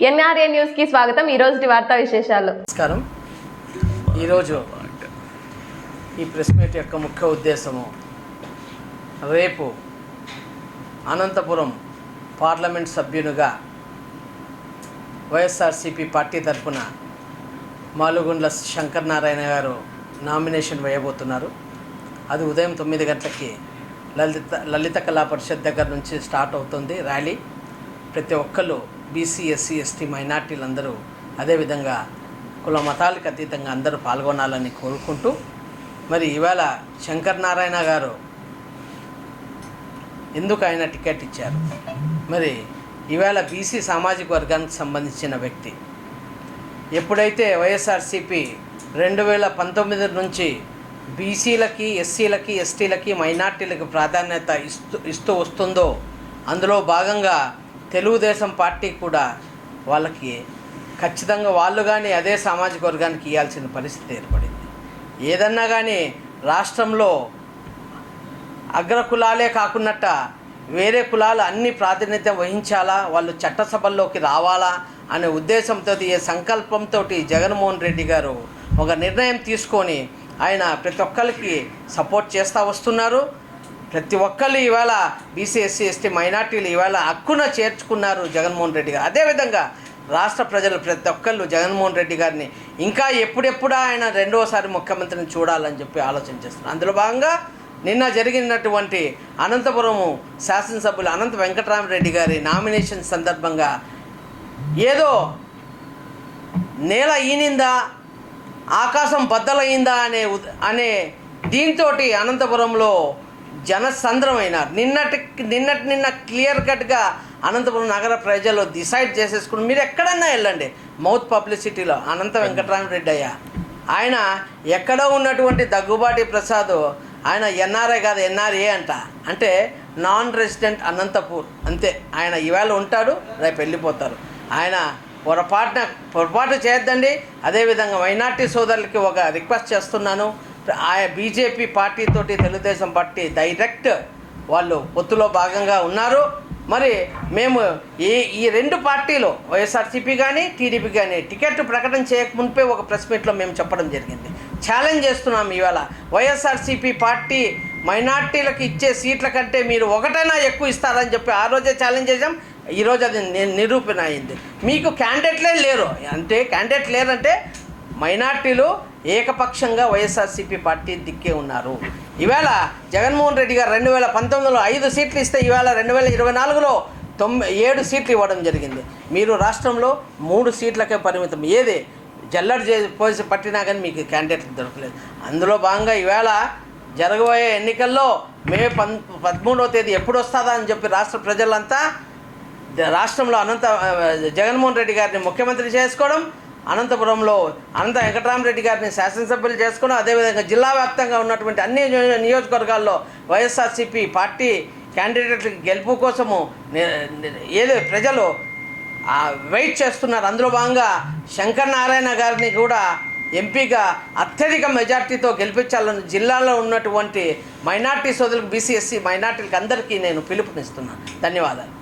NRA న్యూస్కి స్వాగతం. ఈ రోజు వార్తా విశేషాలు. నమస్కారం. ఈరోజు ఈ ప్రెస్ మీట్ యొక్క ముఖ్య ఉద్దేశము రేపు అనంతపురం పార్లమెంట్ సభ్యునిగా వైఎస్ఆర్సిపి పార్టీ తరఫున మాలుగుండ్ల శంకర్ నారాయణ గారు నామినేషన్ వేయబోతున్నారు. అది ఉదయం తొమ్మిది గంటలకి లలిత లలిత కళా పరిషత్ దగ్గర నుంచి స్టార్ట్ అవుతుంది ర్యాలీ. ప్రతి ఒక్కళ్ళు బీసీ ఎస్సీ ఎస్టీ మైనార్టీలందరూ అదేవిధంగా కుల మతాలకు అతీతంగా అందరూ పాల్గొనాలని కోరుకుంటూ మరి ఇవాళ శంకర్ నారాయణ గారు ఎందుకు ఆయన టికెట్ ఇచ్చారు? మరి ఇవాళ బీసీ సామాజిక వర్గానికి సంబంధించిన వ్యక్తి ఎప్పుడైతే వైఎస్ఆర్సీపీ రెండు వేల పంతొమ్మిది నుంచి బీసీలకి ఎస్సీలకి ఎస్టీలకి మైనార్టీలకు ప్రాధాన్యత ఇస్తూ ఇస్తూ వస్తుందో అందులో భాగంగా తెలుగుదేశం పార్టీ కూడా వాళ్ళకి ఖచ్చితంగా వాళ్ళు కానీ అదే సామాజిక వర్గానికి ఇవ్వాల్సిన పరిస్థితి ఏర్పడింది. ఏదన్నా కానీ రాష్ట్రంలో అగ్ర కులాలే కాకున్నట్ట వేరే కులాలు అన్ని ప్రాతినిధ్యం వహించాలా వాళ్ళు చట్టసభల్లోకి రావాలా అనే ఉద్దేశంతో ఏ సంకల్పంతో జగన్మోహన్ రెడ్డి గారు ఒక నిర్ణయం తీసుకొని ఆయన ప్రతి ఒక్కరికి సపోర్ట్ చేస్తూ వస్తున్నారు. ప్రతి ఒక్కళ్ళు ఇవాళ బీసీ ఎస్సీ ఎస్టీ మైనార్టీలు ఇవాళ హక్కున చేర్చుకున్నారు జగన్మోహన్ రెడ్డి గారు. అదేవిధంగా రాష్ట్ర ప్రజలు ప్రతి ఒక్కళ్ళు జగన్మోహన్ రెడ్డి గారిని ఇంకా ఎప్పుడెప్పుడా ఆయన రెండవసారి ముఖ్యమంత్రిని చూడాలని చెప్పి ఆలోచన చేస్తున్నారు. అందులో భాగంగా నిన్న జరిగినటువంటి అనంతపురము శాసనసభ్యులు అనంత వెంకటరామరెడ్డి గారి నామినేషన్ సందర్భంగా ఏదో నేల ఈనిందా ఆకాశం బద్దలైందా అనే అనే దీంతో అనంతపురంలో జనసంద్రమైనారు నిన్నటి నిన్నటి నిన్న క్లియర్ కట్గా అనంతపురం నగర ప్రజలు డిసైడ్ చేసేసుకుని మీరు ఎక్కడన్నా వెళ్ళండి. మౌత్ పబ్లిసిటీలో అనంత వెంకటరామరెడ్డి అయ్య ఆయన ఎక్కడో ఉన్నటువంటి దగ్గుబాటి ప్రసాద్ ఆయన ఎన్ఆర్ఐ కాదు ఎన్ఆర్ఏ అంట. అంటే నాన్ రెసిడెంట్ అనంతపూర్. అంతే. ఆయన ఈవేళ ఉంటాడు రేపు వెళ్ళిపోతారు. ఆయన పొరపాటున పొరపాటు చేయొద్దండి. అదేవిధంగా మైనార్టీ సోదరులకి ఒక రిక్వెస్ట్ చేస్తున్నాను. ఆయా బీజేపీ పార్టీతోటి తెలుగుదేశం పార్టీ డైరెక్ట్ వాళ్ళు పొత్తులో భాగంగా ఉన్నారు. మరి మేము ఈ ఈ రెండు పార్టీలు వైఎస్ఆర్సీపీ కానీ టీడీపీ కానీ టికెట్ ప్రకటన చేయకముందే ఒక ప్రెస్ మీట్లో మేము చెప్పడం జరిగింది. ఛాలెంజ్ చేస్తున్నాం ఇవాళ. వైఎస్ఆర్సీపీ పార్టీ మైనార్టీలకు ఇచ్చే సీట్ల కంటే మీరు ఒకటైనా ఎక్కువ ఇస్తారని చెప్పి ఆ రోజే ఛాలెంజ్ చేసాం ఈరోజు అది నిరూపణ అయింది. మీకు క్యాండిడేట్లే లేరు. అంటే క్యాండిడేట్ లేరంటే మైనార్టీలు ఏకపక్షంగా వైఎస్ఆర్సీపీ పార్టీ దిక్కే ఉన్నారు. ఈవేళ జగన్మోహన్ రెడ్డి గారు రెండు వేల పంతొమ్మిదిలో ఐదు సీట్లు ఇస్తే ఈవేళ రెండు వేల ఇరవై నాలుగులో తొమ్మిది ఏడు సీట్లు ఇవ్వడం జరిగింది. మీరు రాష్ట్రంలో మూడు సీట్లకే పరిమితం. ఏది? జల్లడి చే పోసి పట్టినా కానీ మీకు క్యాండిడేట్లు దొరకలేదు. అందులో భాగంగా ఈవేళ జరగబోయే ఎన్నికల్లో మే పన్ పదమూడవ తేదీ ఎప్పుడు వస్తుందా అని చెప్పి రాష్ట్ర ప్రజలంతా రాష్ట్రంలో అనంత జగన్మోహన్ రెడ్డి గారిని ముఖ్యమంత్రి చేసుకోవడం అనంతపురంలో అనంత వెంకటరామరెడ్డి గారిని శాసనసభ్యులు చేసుకుని అదేవిధంగా జిల్లా వ్యాప్తంగా ఉన్నటువంటి అన్ని నియోజకవర్గాల్లో వైఎస్ఆర్సీపీ పార్టీ క్యాండిడేట్ల గెలుపు కోసము ఏదో ప్రజలు వెయిట్ చేస్తున్నారు. అందులో భాగంగా శంకర్ నారాయణ గారిని కూడా ఎంపీగా అత్యధిక మెజార్టీతో గెలిపించాలని జిల్లాలో ఉన్నటువంటి మైనార్టీ సోదరులకు బీసీఎస్సీ మైనార్టీలకు అందరికీ నేను పిలుపునిస్తున్నాను. ధన్యవాదాలు.